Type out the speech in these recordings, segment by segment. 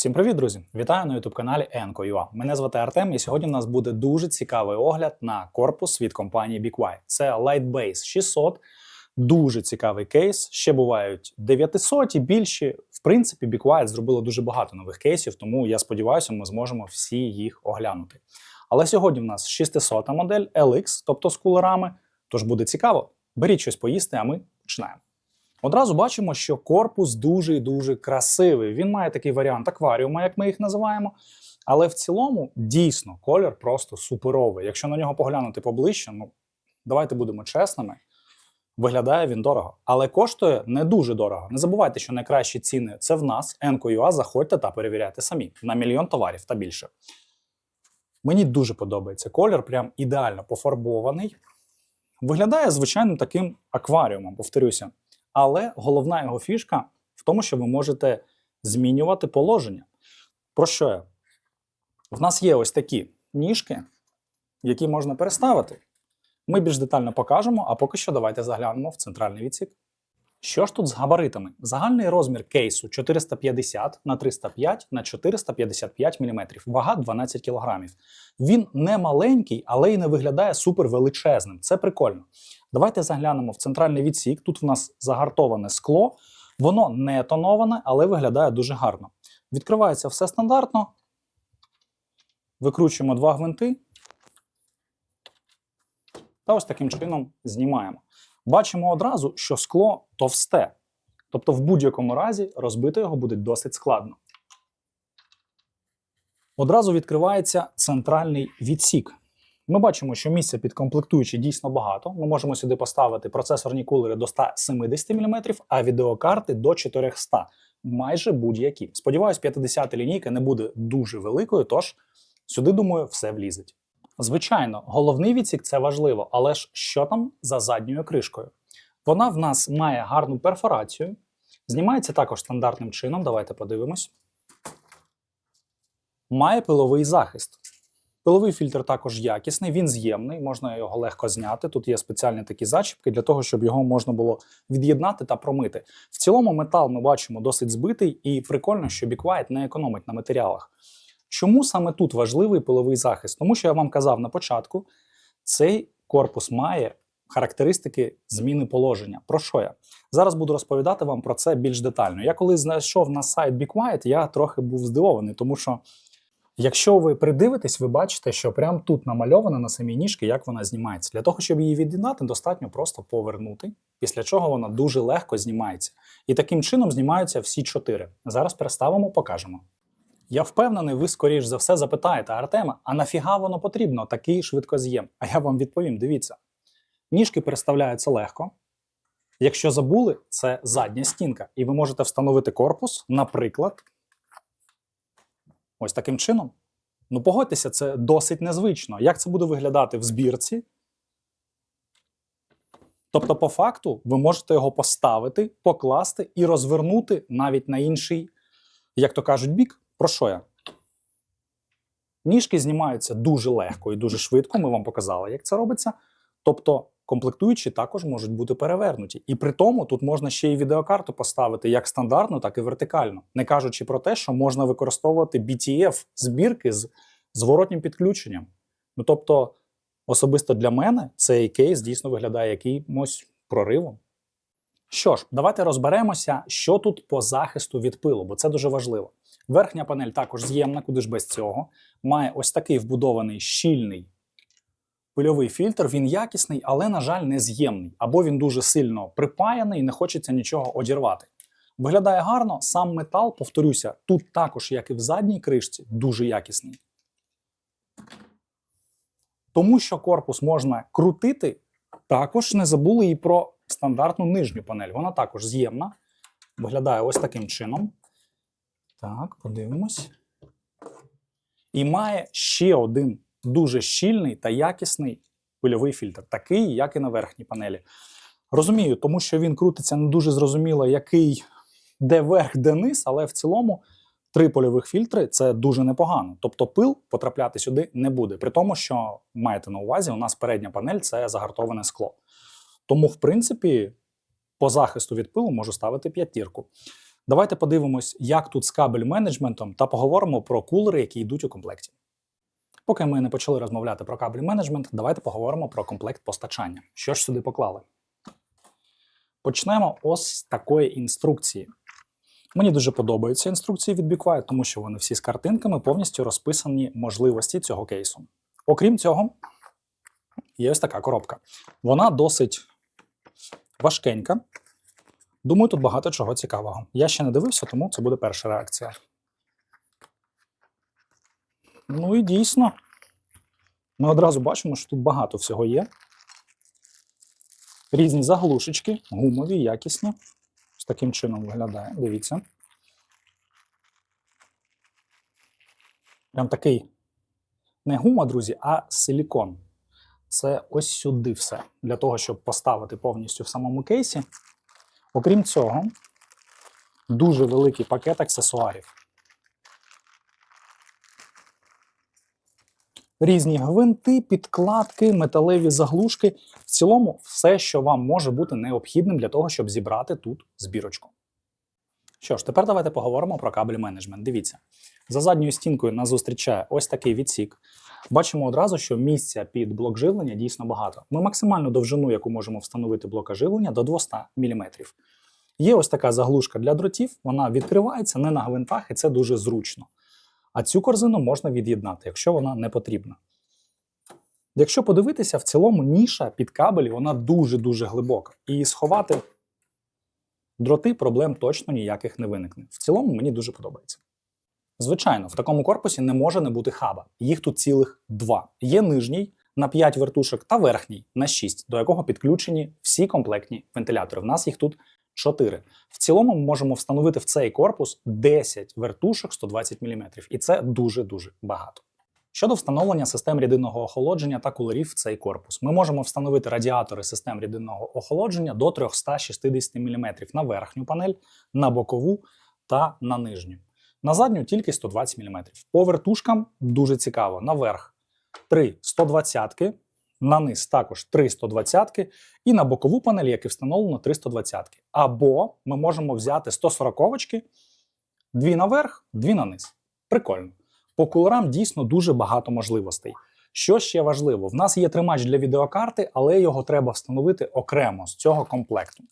Всім привіт, друзі! Вітаю на youtube каналі Enco.ua. Мене звати Артем, і сьогодні у нас буде дуже цікавий огляд на корпус від компанії BeQuiet. Це Lightbase 600. Дуже цікавий кейс. Ще бувають 900 і більші. В принципі, BeQuiet зробило дуже багато нових кейсів, тому я сподіваюся, ми зможемо всі їх оглянути. Але сьогодні в нас 600 модель LX, тобто з кулерами. Тож буде цікаво. Беріть щось поїсти, а ми починаємо. Одразу бачимо, що корпус дуже і дуже красивий. Він має такий варіант акваріума, як ми їх називаємо. Але в цілому дійсно колір просто суперовий. Якщо на нього поглянути поближче, ну давайте будемо чесними. Виглядає він дорого, але коштує не дуже дорого. Не забувайте, що найкращі ціни це в нас, Enco.ua, заходьте та перевіряйте самі на мільйон товарів та більше. Мені дуже подобається колір, прям ідеально пофарбований. Виглядає звичайним таким акваріумом, повторюся. Але головна його фішка в тому, що ви можете змінювати положення. Про що я? В нас є ось такі ніжки, які можна переставити. Ми більш детально покажемо, а поки що давайте заглянемо в центральний відсік. Що ж тут з габаритами? Загальний розмір кейсу 450 на 305 на 455 мм, вага 12 кг. Він не маленький, але й не виглядає супер величезним. Це прикольно. Давайте заглянемо в центральний відсік. Тут в нас загартоване скло, воно не тоноване, але виглядає дуже гарно. Відкривається все стандартно. Викручуємо два гвинти. Та ось таким чином знімаємо. Бачимо одразу, що скло товсте. Тобто, в будь-якому разі розбити його буде досить складно. Одразу відкривається центральний відсік. Ми бачимо, що місця під комплектуючі дійсно багато. Ми можемо сюди поставити процесорні кулери до 170 мм, а відеокарти до 400 майже будь-які. Сподіваюсь, 50-та лінійка не буде дуже великою, тож сюди, думаю, все влізить. Звичайно, головний відсік це важливо, але ж що там за задньою кришкою? Вона в нас має гарну перфорацію, знімається також стандартним чином. Давайте подивимось. Має пиловий захист. Пиловий фільтр також якісний, він з'ємний, можна його легко зняти. Тут є спеціальні такі зачіпки для того, щоб його можна було від'єднати та промити. В цілому метал ми бачимо досить збитий, і прикольно, що BeQuiet не економить на матеріалах. Чому саме тут важливий пиловий захист? Тому що я вам казав на початку, цей корпус має характеристики зміни положення. Про що я? Зараз буду розповідати вам про це більш детально. Я коли знайшов на сайт BeQuiet, я трохи був здивований, тому що. Якщо ви придивитесь, ви бачите, що прямо тут намальовано на самій ніжки, як вона знімається. Для того, щоб її від'єднати, достатньо просто повернути, після чого вона дуже легко знімається. І таким чином знімаються всі чотири. Зараз переставимо, покажемо. Я впевнений, ви скоріш за все запитаєте Артема, а нафіга воно потрібно такий швидкоз'єм? А я вам відповім: дивіться. Ніжки переставляються легко. Якщо забули, це задня стінка, і ви можете встановити корпус, наприклад. Ось таким чином. Ну, погодьтеся, це досить незвично. Як це буде виглядати в збірці? Тобто, по факту, ви можете його поставити, покласти і розвернути навіть на інший, як то кажуть, бік. Про що я? Ніжки знімаються дуже легко і дуже швидко. Ми вам показали, як це робиться. Тобто, комплектуючі також можуть бути перевернуті. І при тому тут можна ще й відеокарту поставити як стандартно, так і вертикально, не кажучи про те, що можна використовувати BTF збірки з зворотнім підключенням. Ну тобто, особисто для мене цей кейс дійсно виглядає якимось проривом. Що ж, давайте розберемося, що тут по захисту від пилу, бо це дуже важливо. Верхня панель також з'ємна, куди ж без цього. Має ось такий вбудований щільний пильовий фільтр, він якісний, але, на жаль, не з'ємний. Або він дуже сильно припаяний і не хочеться нічого одірвати. Виглядає гарно, сам метал, повторюся, тут також, як і в задній кришці, дуже якісний. Тому що корпус можна крутити, також не забули і про стандартну нижню панель. Вона також з'ємна. Виглядає ось таким чином. Так, подивимось. І має ще один дуже щільний та якісний пильовий фільтр, такий, як і на верхній панелі. Розумію, тому що він крутиться не дуже зрозуміло, який де верх, де низ, але в цілому три польових фільтри це дуже непогано. Тобто пил потрапляти сюди не буде. При тому, що маєте на увазі, у нас передня панель це загартоване скло. Тому, в принципі, по захисту від пилу можу ставити п'ятірку. Давайте подивимось, як тут з кабель менеджментом, та поговоримо про кулери, які йдуть у комплекті. Поки ми не почали розмовляти про кабель менеджмент, давайте поговоримо про комплект постачання. Що ж сюди поклали? Почнемо ось з такої інструкції. Мені дуже подобаються інструкції від BeQuiet, тому що вони всі з картинками повністю розписані можливості цього кейсу. Окрім цього, є ось така коробка. Вона досить важкенька. Думаю, тут багато чого цікавого. Я ще не дивився, тому це буде перша реакція. Ну і дійсно, ми одразу бачимо, що тут багато всього є. Різні заглушечки, гумові, якісні. Ось таким чином виглядає. Дивіться. Прям такий не гума, друзі, а силікон. Це ось сюди все. Для того, щоб поставити повністю в самому кейсі. Окрім цього, дуже великий пакет аксесуарів. Різні гвинти, підкладки, металеві заглушки. В цілому, все, що вам може бути необхідним для того, щоб зібрати тут збірочку. Що ж, тепер давайте поговоримо про кабель менеджмент. Дивіться, за задньою стінкою нас зустрічає ось такий відсік. Бачимо одразу, що місця під блок живлення дійсно багато. Ми максимальну довжину, яку можемо встановити блока живлення, до 200 мм. Є ось така заглушка для дротів, вона відкривається не на гвинтах, і це дуже зручно. А цю корзину можна від'єднати, якщо вона не потрібна. Якщо подивитися, в цілому ніша під кабелі вона дуже-дуже глибока. І сховати дроти проблем точно ніяких не виникне. В цілому мені дуже подобається. Звичайно, в такому корпусі не може не бути хаба. Їх тут цілих два. Є нижній на 5 вертушок та верхній на 6, до якого підключені всі комплектні вентилятори. В нас їх тут 4. В цілому ми можемо встановити в цей корпус 10 вертушок 120 мм, і це дуже-дуже багато. Щодо встановлення систем рідинного охолодження та кулерів в цей корпус, ми можемо встановити радіатори систем рідинного охолодження до 360 мм на верхню панель, на бокову та на нижню. На задню тільки 120 мм. По вертушкам дуже цікаво. Наверх 3 120-ки, на низ також 3 120 і на бокову панель, як і встановлено, 3 120 Або ми можемо взяти 140 дві наверх, дві на низ. Прикольно. По кулерам дійсно дуже багато можливостей. Що ще важливо, в нас є тримач для відеокарти, але його треба встановити окремо з цього комплекту.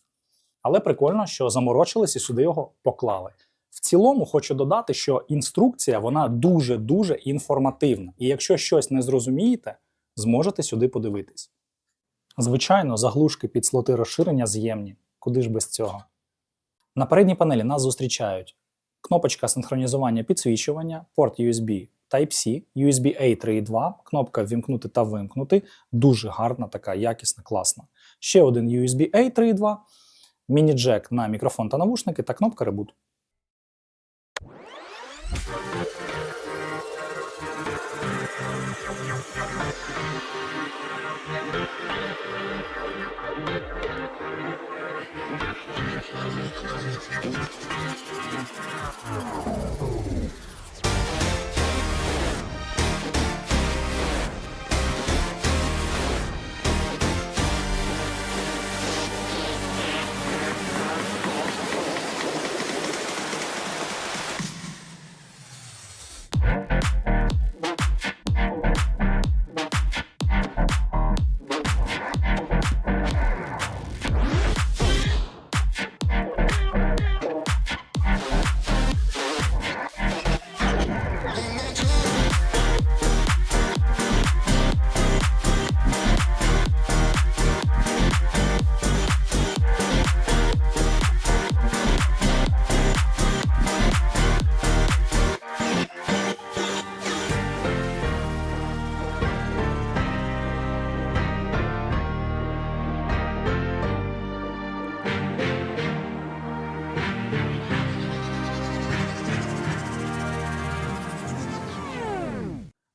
Але прикольно, що заморочились і сюди його поклали. В цілому хочу додати, що інструкція вона дуже-дуже інформативна. І якщо щось не зрозумієте, зможете сюди подивитись. Звичайно, заглушки під слоти розширення з'ємні, куди ж без цього. На передній панелі нас зустрічають кнопочка синхронізування підсвічування, порт USB Type-C, USB A 3.2, кнопка Вімкнути та вимкнути. Дуже гарна, така якісна, класна. Ще один USB A 3.2, міні-джек на мікрофон та навушники та кнопка Reboot.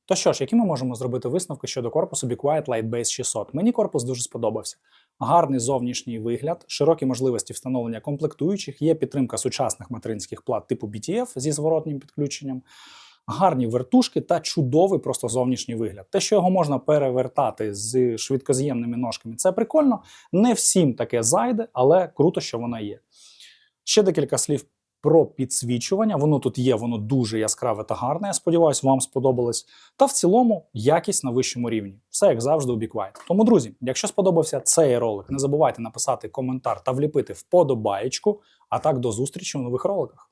То що ж, які ми можемо зробити висновки щодо корпусу Be Quiet Lightbase 600? Мені корпус дуже сподобався. Гарний зовнішній вигляд, широкі можливості встановлення комплектуючих, є підтримка сучасних материнських плат типу BTF зі зворотнім підключенням, гарні вертушки та чудовий просто зовнішній вигляд. Те, що його можна перевертати з швидкоз'ємними ножками, це прикольно. Не всім таке зайде, але круто, що воно є. Ще декілька слів про підсвічування. Воно тут є, воно дуже яскраве та гарне. Я сподіваюся, вам сподобалось. Та в цілому якість на вищому рівні. Все як завжди у Біквайт. Тому, друзі, якщо сподобався цей ролик, не забувайте написати коментар та вліпити вподобаєчку. А так до зустрічі у нових роликах.